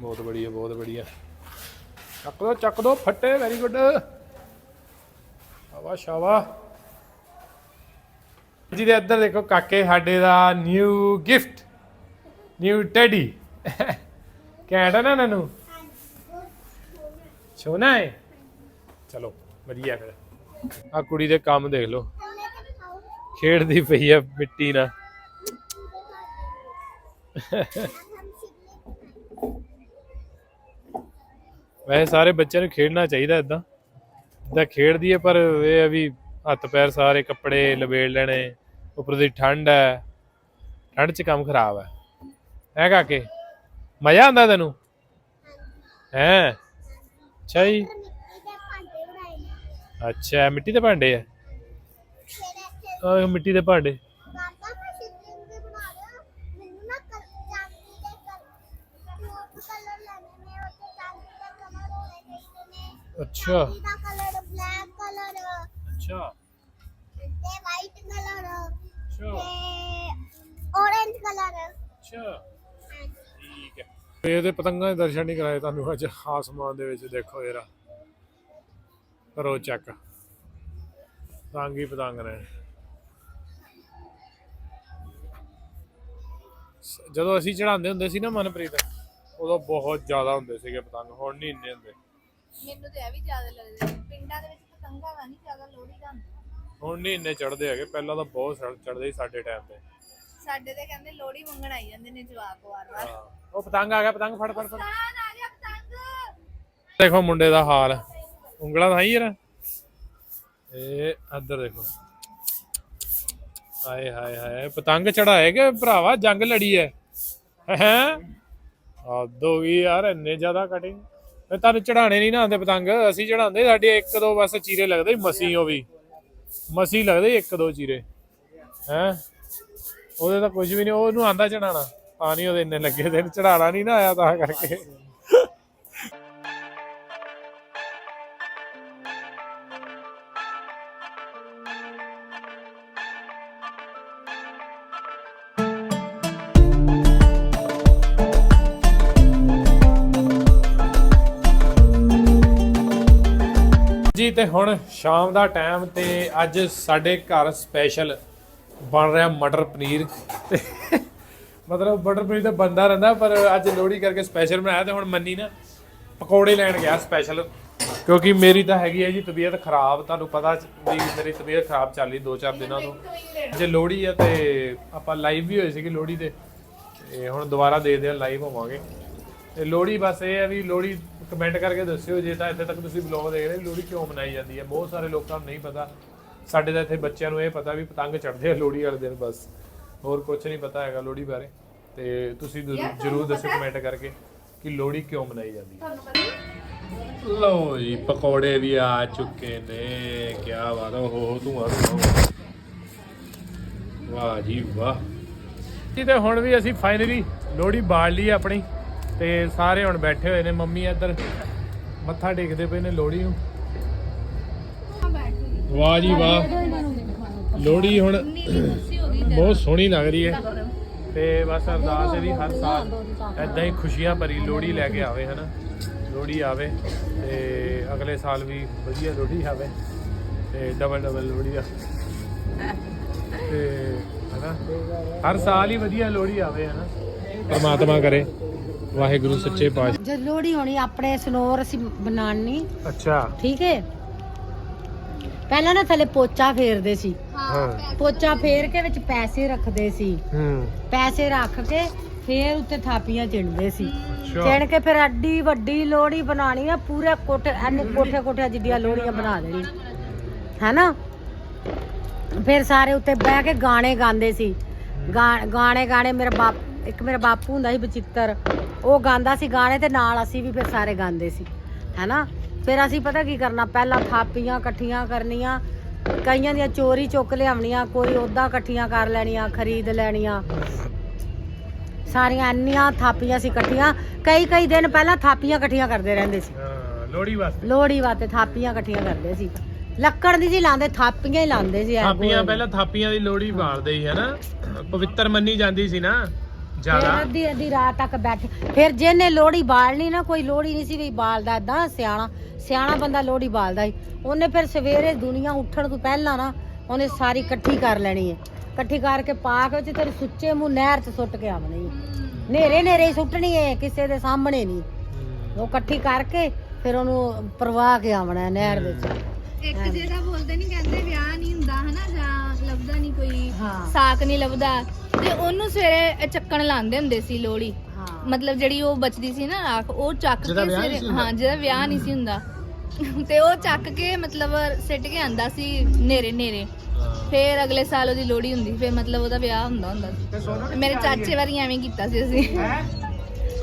ਬਹੁਤ ਬੜੀਆ ਬਹੁਤ ਬੜੀਆ ਚੱਕ ਦੋ ਚੱਕ ਦੋ ਫੱਟੇ ਵੈਰੀ ਗੁੱਡ ਸ਼ਾਬਾਸ਼ ਸ਼ਾਬਾਸ਼। ਜੀ ਦੇ ਇੱਧਰ ਦੇਖੋ ਕਾਕੇ ਸਾਡੇ ਦਾ ਨਿਊ ਗਿਫਟ ਨਿਊ ਟੈਡੀ ਆ ਨਾ ਨਨੂ? ਸੋਨਾ ਹੈ ਚਲੋ ਵਧੀਆ ਫਿਰ। ਆ ਕੁੜੀ ਦੇ ਕੰਮ ਦੇਖ ਲਓ। ਖੇਡਦੀ ਪਈ ਆ ਮਿੱਟੀ ਨਾਲ। ਵੈਸੇ ਸਾਰੇ ਬੱਚਿਆਂ ਨੂੰ ਖੇਡਣਾ ਚਾਹੀਦਾ ਇਦਾਂ ਇਦਾਂ ਖੇਡਦੀ ਹੈ, ਪਰ ਇਹ ਆ ਵੀ ਹੱਥ ਪੈਰ ਸਾਰੇ ਕੱਪੜੇ ਲਵੇੜ ਲੈਣੇ, ਉੱਪਰ ਦੀ ਠੰਡ ਹੈ। ਠੰਡ 'ਚ ਕੰਮ ਖਰਾਬ ਹੈ। ਹੈ ਕਾਕੇ? ਮਜ਼ਾ ਆਉਂਦਾ ਤੈਨੂੰ? ਹੈ? ਅੱਛਾ ਜੀ। ਮਿੱਟੀ ਦੇ ਭਾਂਡੇ ਬਣਾਏ ਅੱਛਾ, ਮਿੱਟੀ ਦੇ ਭਾਂਡੇ ਆ ਆਹ ਮਿੱਟੀ ਦੇ ਭਾਂਡੇ। ਅੱਛਾ ਚਾਂਦੀ ਦਾ ਕਲਰ ਬਲੈਕ ਕਲਰ ਅੱਛਾ। ਤੇ ਵਾਈਟ ਕਲਰ ਅੱਛਾ। ਤੇ orange ਕਲਰ ਅੱਛਾ। ਠੀਕ ਹੈ। ਇਹਦੇ ਪਤੰਗਾਂ ਦੇ ਦਰਸ਼ਨ ਨਹੀਂ ਕਰਾਏ ਤੁਹਾਨੂੰ ਅੱਜ ਆਸਮਾਨ ਦੇ ਵਿੱਚ ਦੇਖੋ ਜਰਾ। ਕਰੋ ਚੱਕ ਹੀ ਪਤੰਗ ਨੇ। ਜਦੋਂ ਅਸੀਂ ਚੜਾਉਂਦੇ ਹੁੰਦੇ ਸੀ ਨਾ ਮਨਪ੍ਰੀਤ ਉਦੋਂ ਬਹੁਤ ਜ਼ਿਆਦਾ ਹੁੰਦੇ ਸੀਗੇ ਪਤੰਗ ਹੁਣ ਨਹੀਂ ਇੰਨੇ ਹੁੰਦੇ। ਮੈਨੂੰ ਤੇ ਇਹ ਵੀ ਜ਼ਿਆਦਾ ਲੱਗਦਾ ਪਿੰਡਾਂ ਦੇ ਵਿੱਚ ਪਤੰਗਾਂ ਦਾ ਨਹੀਂ ਜ਼ਿਆਦਾ ਲੋਹੜੀ ਦਾ ਹੁੰਦਾ। ਹੁਣ ਨਹੀਂ ਇੰਨੇ ਚੜਦੇ ਹੈਗੇ ਪਹਿਲਾਂ ਤਾਂ ਬਹੁਤ ਚੜਦੇ ਸੀ ਸਾਡੇ ਟਾਈਮ ਤੇ। ਸਾਡੇ ਤੇ ਕਹਿੰਦੇ ਲੋਹੜੀ ਮੰਗਣ ਆਈ ਜਾਂਦੇ ਨੇ ਜਵਾਕ ਵਾਰ-ਵਾਰ ਹਾਂ। ਉਹ ਪਤੰਗ ਆ ਗਿਆ ਪਤੰਗ ਫੜ ਫੜ ਫੜ। ਆ ਗਿਆ ਪਤੰਗ। ਦੇਖੋ ਮੁੰਡੇ ਦਾ ਹਾਲ ਉਂਗਲਾਂ ਦਾ ਹੀ ਯਾਰ ਇਹ ਇੱਧਰ ਦੇਖੋ। ਹਾਏ ਹਾਏ ਹਾਏ ਪਤੰਗ ਚੜਾਏ ਕਿ ਭਰਾਵਾ ਜੰਗ ਲੜੀ ਹੈ? ਹੈ ਆਦੋ ਵੀ ਯਾਰ ਇੰਨੇ ਜ਼ਿਆਦਾ ਕਟਿੰਗ ਤੁਹਾਨੂੰ ਚੜਾਣੇ ਨਹੀਂ ਨਾ ਆਉਂਦੇ ਪਤੰਗ। ਅਸੀਂ ਚੜਾਉਂਦੇ ਸਾਡੇ ਇੱਕ ਦੋ ਬਸ ਚੀਰੇ ਲੱਗਦੇ ਮਸੀ ਉਹ ਵੀ। ਮਸੀ ਲੱਗਦੇ ਇੱਕ ਦੋ ਚੀਰੇ। ਹੈ? ਉਹਦੇ ਤਾਂ ਕੁਝ ਵੀ ਨਹੀਂ, ਉਹਨੂੰ ਆਂਦਾ ਚੜਾਣਾ ਪਾਣੀ ਉਹਦੇ ਇੰਨੇ ਲੱਗੇ ਦਿਨ ਚੜਾਣਾ ਨਹੀਂ ਨਾ ਆਇਆ ਤਾਂ ਕਰਕੇ। ਜੀ, ਤੇ ਹੁਣ ਸ਼ਾਮ ਦਾ ਟਾਈਮ ਤੇ ਅੱਜ ਸਾਡੇ ਘਰ ਸਪੈਸ਼ਲ ਬਣ ਰਿਹਾ ਮਟਰ ਪਨੀਰ। ਤੇ ਮਤਲਬ ਮਟਰ ਪਨੀਰ ਤਾਂ ਬੰਦਾ ਰਹਿੰਦਾ, ਪਰ ਅੱਜ ਲੋਹੜੀ ਕਰਕੇ ਸਪੈਸ਼ਲ ਬਣਾਇਆ ਤੇ ਹੁਣ ਮੰਨੀ ਨਾ, ਪਕੌੜੇ ਲੈਣ ਗਿਆ ਸਪੈਸ਼ਲ ਕਿਉਂਕਿ ਮੇਰੀ ਤਾਂ ਹੈਗੀ ਹੈ ਜੀ ਤਬੀਅਤ ਖਰਾਬ, ਤੁਹਾਨੂੰ ਪਤਾ ਵੀ ਮੇਰੀ ਤਬੀਅਤ ਖਰਾਬ ਚੱਲ ਰਹੀ 2-4 ਦਿਨਾਂ ਤੋਂ। ਜੇ ਲੋਹੜੀ ਆ ਤੇ ਆਪਾਂ ਲਾਈਵ ਵੀ ਹੋਏ ਸੀਗੇ ਲੋਹੜੀ ਤੇ ਤੇ ਹੁਣ ਦੁਬਾਰਾ ਦੇ ਆ ਲਾਈਵ ਹੋਵਾਂਗੇ। ਤੇ ਲੋਹੜੀ ਬਸ ਇਹ ਹੈ ਵੀ ਲੋਹੜੀ ਕਮੈਂਟ ਕਰਕੇ ਦੱਸਿਓ ਜੇ ਤਾਂ ਇੱਥੇ ਤੱਕ ਤੁਸੀਂ ਬਲੌਗ ਦੇਖ ਰਹੇ ਲੋਹੜੀ ਕਿਉਂ ਮਨਾਈ ਜਾਂਦੀ ਹੈ? ਬਹੁਤ ਸਾਰੇ ਲੋਕਾਂ ਨੂੰ ਨਹੀਂ ਪਤਾ। ਸਾਡੇ ਤਾਂ ਇੱਥੇ ਬੱਚਿਆਂ ਨੂੰ ਇਹ ਪਤਾ ਵੀ ਪਤੰਗ ਚੜ੍ਹਦੇ ਆ ਲੋਹੜੀ ਵਾਲੇ ਦਿਨ ਬਸ। ਹੋਰ ਕੁਝ ਨਹੀਂ ਪਤਾ ਹੈਗਾ ਲੋਹੜੀ ਬਾਰੇ। ਤੇ ਤੁਸੀਂ ਜ਼ਰੂਰ ਦੱਸਿਓ ਕਮੈਂਟ ਕਰਕੇ ਕਿ ਲੋਹੜੀ ਕਿਉਂ ਮਨਾਈ ਜਾਂਦੀ ਹੈ। ਲਓ ਜੀ ਪਕੌੜੇ ਵੀ ਆ ਚੁੱਕੇ ਨੇ। ਕੀ ਬਾਤ ਹੈ ਹੋ ਤੂੰ ਆ ਵਾਹ ਜੀ ਵਾਹ। ਜੀ ਤੇ ਹੁਣ ਵੀ ਅਸੀਂ ਫਾਈਨਲੀ ਲੋਹੜੀ ਬਾੜ ਲਈ ਆਪਣੀ। ਤੇ ਸਾਰੇ ਹੁਣ ਬੈਠੇ ਹੋਏ ਨੇ, ਮੰਮੀ ਇੱਧਰ ਮੱਥਾ ਟੇਕਦੇ ਪਏ ਨੇ ਲੋਹੜੀ ਨੂੰ। ਵਾਹ ਜੀ ਵਾਹ। ਲੋਹੜੀ ਹੁਣ ਬਹੁਤ ਸੋਹਣੀ ਲੱਗ ਰਹੀ ਹੈ। ਤੇ ਬਸ ਅਰਦਾਸ ਹੈ ਹਰ ਸਾਲ ਐਦਾਂ ਹੀ ਖੁਸ਼ੀਆਂ ਭਰੀ ਲੋਹੜੀ ਲੈ ਕੇ ਆਵੇ, ਹਨਾ? ਲੋਹੜੀ ਆਵੇ ਤੇ ਅਗਲੇ ਸਾਲ ਵੀ ਵਧੀਆ ਲੋਹੜੀ ਆਵੇ ਤੇ ਡਬਲ ਡਬਲ ਲੋਹੜੀ ਆ। ਤੇ ਹਨਾ? ਹਰ ਸਾਲ ਹੀ ਵਧੀਆ ਲੋਹੜੀ ਆਵੇ, ਹਨਾ? ਪਰਮਾਤਮਾ ਕਰੇ। ਵਾਹਿਗੁਰੂ ਸੱਚੇ ਪਾਤਸ਼ਾਹ। ਜਦ ਲੋਹੜੀ ਹੋਣੀ ਆਪਣੇ ਸਨੋਰ ਅਸੀਂ ਬਣਾਉਣੀ। ਅੱਛਾ। ਠੀਕ ਹੈ ਪਹਿਲਾਂ ਨਾ ਥੱਲੇ ਪੋਚਾ ਫੇਰਦੇ ਸੀ। ਹਾਂ। ਪੋਚਾ ਫੇਰ ਕੇ ਵਿੱਚ ਪੈਸੇ ਰੱਖਦੇ ਸੀ। ਹੂੰ। ਪੈਸੇ ਰੱਖ ਕੇ ਫੇਰ ਉੱਤੇ ਥਾਪੀਆਂ ਚਿਣਦੇ ਸੀ। ਚਿਣ ਕੇ ਫਿਰ ਅੱਡੀ ਵੱਡੀ ਲੋਹੜੀ ਬਣਾਣੀ ਆ ਪੂਰੇ ਕੋਠੇ ਐਨੇ ਕੋਠੇ ਕੋਠੇ ਜਿੱਡੀਆਂ ਲੋਹੜੀਆਂ ਬਣਾ ਦੇਣੀ। ਹੈਨਾ? ਫਿਰ ਸਾਰੇ ਉੱਤੇ ਬਹਿ ਕੇ ਗਾਣੇ ਗਾਉਂਦੇ ਸੀ। ਗਾਣੇ ਗਾਣੇ ਮੇਰਾ ਬਾਪ ਇੱਕ ਮੇਰਾ ਬਾਪੂ ਹੁੰਦਾ ਸੀ ਬਚਿੱਤਰ ਉਹ ਗਾਉਂਦਾ ਸੀ ਗਾਣੇ ਤੇ ਨਾਲ ਅਸੀਂ ਵੀ ਫਿਰ ਸਾਰੇ ਗਾਉਂਦੇ ਸੀ ਹੈਨਾ? ਫਿਰ ਅਸੀਂ ਪਤਾ ਕੀ ਕਰਨਾ ਪਹਿਲਾਂ ਥਾਪੀਆਂ ਇਕੱਠੀਆਂ ਕਰਨੀਆਂ ਕਈਆਂ ਦੀਆਂ ਚੋਰੀ ਚੁੱਕ ਲਿਆਉਣੀਆਂ ਕੋਈ ਉਹਦਾ ਇਕੱਠੀਆਂ ਕਰ ਲੈਣੀਆਂ ਖਰੀਦ ਲੈਣੀਆਂ। ਸਾਰੀਆਂ ਇੰਨੀਆਂ ਥਾਪੀਆਂ ਸੀ ਇਕੱਠੀਆਂ ਕਈ ਕਈ ਦਿਨ ਪਹਿਲਾਂ ਥਾਪੀਆਂ ਇਕੱਠੀਆਂ ਕਰਦੇ ਰਹਿੰਦੇ ਸੀ। ਹਾਂ ਲੋਹੜੀ ਵਾਸਤੇ। ਲੋਹੜੀ ਵਾਸਤੇ ਥਾਪੀਆਂ ਇਕੱਠੀਆਂ ਕਰਦੇ ਸੀ। ਲੱਕੜ ਦੀ ਜੀ ਲਾਉਂਦੇ ਥਾਪੀਆਂ ਹੀ ਲਾਉਂਦੇ ਸੀ ਥਾਪੀਆਂ। ਪਹਿਲਾਂ ਥਾਪੀਆਂ ਦੀ ਲੋਹੜੀ ਬਾਲਦੇ ਸੀ ਹਨਾ? ਪਵਿੱਤਰ ਮੰਨੀ ਜਾਂਦੀ ਸੀ ਨਾ। ਜ਼ਿਆਦਾ। ਅੱਧੀ ਅੱਧੀ ਰਾਤ ਤੱਕ ਬੈਠੇ। ਫਿਰ ਜਿਹਨੇ ਲੋਹੜੀ ਬਾਲਣੀ ਨਾ, ਕੋਈ ਲੋਹੜੀ ਨਹੀਂ ਸੀ ਵੀ ਬਾਲਦਾ ਏਦਾਂ ਸਿਆਣਾ। ਸਿਆਣਾ ਬੰਦਾ ਲੋਹੜੀ ਬਾਲਦਾ ਸੀ। ਉਹਨੇ ਫਿਰ ਸਵੇਰੇ ਦੁਨੀਆ ਉੱਠਣ ਤੋਂ ਪਹਿਲਾਂ ਨਾ, ਉਹਨੇ ਸਾਰੀ ਇਕੱਠੀ ਕਰ ਲੈਣੀ ਹੈ। ਇਕੱਠੀ ਕਰਕੇ ਪਾਕ ਵਿੱਚ ਤੇਰੇ ਸੁੱਚੇ ਮੂੰਹ ਨਹਿਰ 'ਚ ਸੁੱਟ ਕੇ ਆਵਣੀ ਹੈ। ਨੇਰੇ ਨੇਰੇ ਸੁੱਟਣੀ ਹੈ, ਕਿਸੇ ਦੇ ਸਾਹਮਣੇ ਨਹੀਂ। ਉਹ ਇਕੱਠੀ ਕਰਕੇ ਫਿਰ ਉਹਨੂੰ ਪ੍ਰਵਾਹ ਕੇ ਆਵਣਾ ਨਹਿਰ ਵਿੱਚ। ਇੱਕ ਜਿਹੜਾ ਬੋਲਦੇ ਨਹੀਂ ਕਹਿੰਦੇ ਵਿਆਹ ਨਹੀਂ ਹੁੰਦਾ ਹਨਾ ਜਾਂ ਲੱਭਦਾ ਨਹੀਂ ਕੋਈ ਹਾਂ। ਸਾਕ ਨਹੀਂ ਲੱਭਦਾ। ਤੇ ਉਹਨੂੰ ਸਵੇਰੇ ਚੱਕਣ ਲਾਉਂਦੇ ਹੁੰਦੇ ਸੀ ਲੋਹੜੀ। ਹਾਂ। ਮਤਲਬ ਜਿਹੜੀ ਉਹ ਬਚਦੀ ਸੀ ਨਾ ਰਾਖ ਉਹ ਚੱਕ ਕੇ ਜਿਹਦਾ ਵਿਆਹ ਨਹੀਂ ਸਵੇਰੇ ਸੀ ਹੁੰਦਾ। ਹਾਂ ਜਿਹਦਾ ਵਿਆਹ ਨਹੀਂ ਸੀ ਹੁੰਦਾ। ਤੇ ਉਹ ਚੱਕ ਕੇ ਮਤਲਬ ਸਿੱਟ ਕੇ ਆਂਦਾ ਸੀ ਨੇਰੇ ਨੇਰੇ। ਫੇਰ ਅਗਲੇ ਸਾਲ ਉਹਦੀ ਲੋਹੜੀ ਹੁੰਦੀ ਫਿਰ ਮਤਲਬ ਉਹਦਾ ਵਿਆਹ ਹੁੰਦਾ ਹੁੰਦਾ ਸੀ। ਮੇਰੇ ਚਾਚੇ ਵਾਰੀ ਐਵੇਂ ਕੀਤਾ ਸੀ ਅਸੀਂ।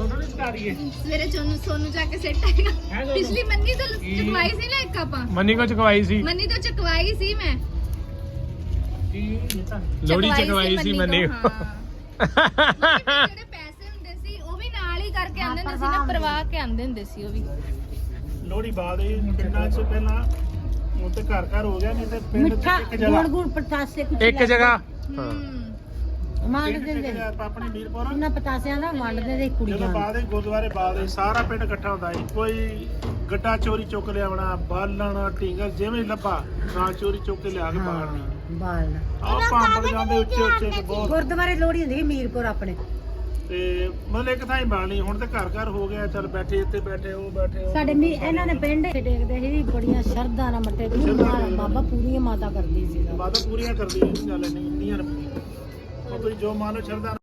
ਸੋਨੂੰ ਨਹੀਂ ਸਿਖਾ ਦਈਏ ਸਵੇਰੇ ਚੋਨੂੰ ਸੋਨੂੰ ਚੱਕ ਕੇ ਸਿੱਟ ਆਏਗਾ ਪਿਛਲੀ ਮੰਨੀ ਤੋਂ ਚਕਵਾਈ ਸੀ ਨਾ ਇੱਕ ਆਪਾਂ? ਮੰਨੀ ਕੋ ਚਕਵਾਈ ਸੀ। ਮੰਨੀ ਤੋਂ ਚਕਵਾਈ ਸੀ ਮੈਂ। ਕੀ? ਇਹ ਤਾਂ ਲੋਹੜੀ ਚਕਵਾਈ ਸੀ ਮੰਨੀ ਤੋਂ, ਹਾਂ। ਮੰਨੀ ਦੇ ਜਿਹੜੇ ਪੈਸੇ ਹੁੰਦੇ ਸੀ ਉਹ ਵੀ ਨਾਲ ਹੀ ਕਰਕੇ ਆਂਦੇ ਹੁੰਦੇ ਸੀ ਨਾ ਪਰਵਾਹ ਕੇ ਆਂਦੇ ਹੁੰਦੇ ਸੀ ਉਹ ਵੀ। ਲੋਹੜੀ ਬਾਅਦ ਇਹ ਪਿੰਡਾਂ 'ਚ ਪਹਿਲਾਂ ਹੁਣ ਤੇ ਘਰ ਘਰ ਹੋ ਗਿਆ ਨਹੀਂ ਤੇ ਪਿੰਡ 'ਚ ਮਿੱਠਾ ਇੱਕ ਜਗ੍ਹਾ। ਕੁਛ ਇੱਕ ਜਗ੍ਹਾ। ਹਾਂ। ਹਮ ਮੰਡ ਦਿੰਦੇ। ਆਪਣੇ ਵੀਰਪੁਰ ਉਹਨਾਂ ਪਤਾਸਿਆਂ ਦਾ ਵੰਡਦੇ ਦੇ ਜਦੋਂ ਕੁੜੀਆਂ ਬਾਅਦ ਵਿੱਚ ਗੁਰਦੁਆਰੇ ਬਾਅਦ ਵਿੱਚ ਸਾਰਾ ਪਿੰਡ ਇਕੱਠਾ ਹੁੰਦਾ ਸੀ। ਕੋਈ ਗੱਡਾ ਚੋਰੀ ਚੁੱਕ ਲਿਆਵਣਾ ਬਾਲਣ ਟਿੰਗਲ ਜਿਵੇਂ ਲੱਭਾ ਨਾਲ ਚੋਰੀ ਚੁੱਕ ਕੇ ਲਿਆ ਕੇ ਬਾਲਣੀ। ਬਾਲ ਆਹ ਪਾਂਪੜ ਜਾਂਦੇ ਉੱਚੇ ਉੱਚੇ ਤੇ ਬਹੁਤ। ਗੁਰਦੁਆਰੇ ਲੋਹੜੀ ਹੁੰਦੀ ਸੀ ਮੀਰਪੁਰ ਆਪਣੇ। ਤੇ ਮਤਲਬ ਇੱਕ ਥਾਂ ਹੀ ਬਾਲਣੀ ਹੁਣ ਤੇ ਘਰ ਘਰ ਹੋ ਗਿਆ ਚੱਲ ਬੈਠੇ ਇੱਥੇ ਬੈਠੇ ਉਹ ਬੈਠੇ ਉਹ ਸਾਡੇ ਮੀ ਇਹਨਾਂ ਨੇ ਪਿੰਡ ਟੇਕਦੇ ਸੀ ਬੜੀਆਂ ਸ਼ਰਧਾ ਨਾਲ ਮੱਥੇ ਤੇ ਬਾਬਾ ਪੂਰੀਆਂ ਮਾਤਾ ਕਰਦੀ ਸੀ। ਬਾਤਾਂ ਪੂਰੀਆਂ ਕਰਦੀ ਇਹ ਗੱਲ ਨਹੀਂ ਇੰਨੀਆਂ ਨੇ ਤੁਸੀਂ ਜੋ ਮੰਨ ਲਓ ਸ਼ਰਧਾ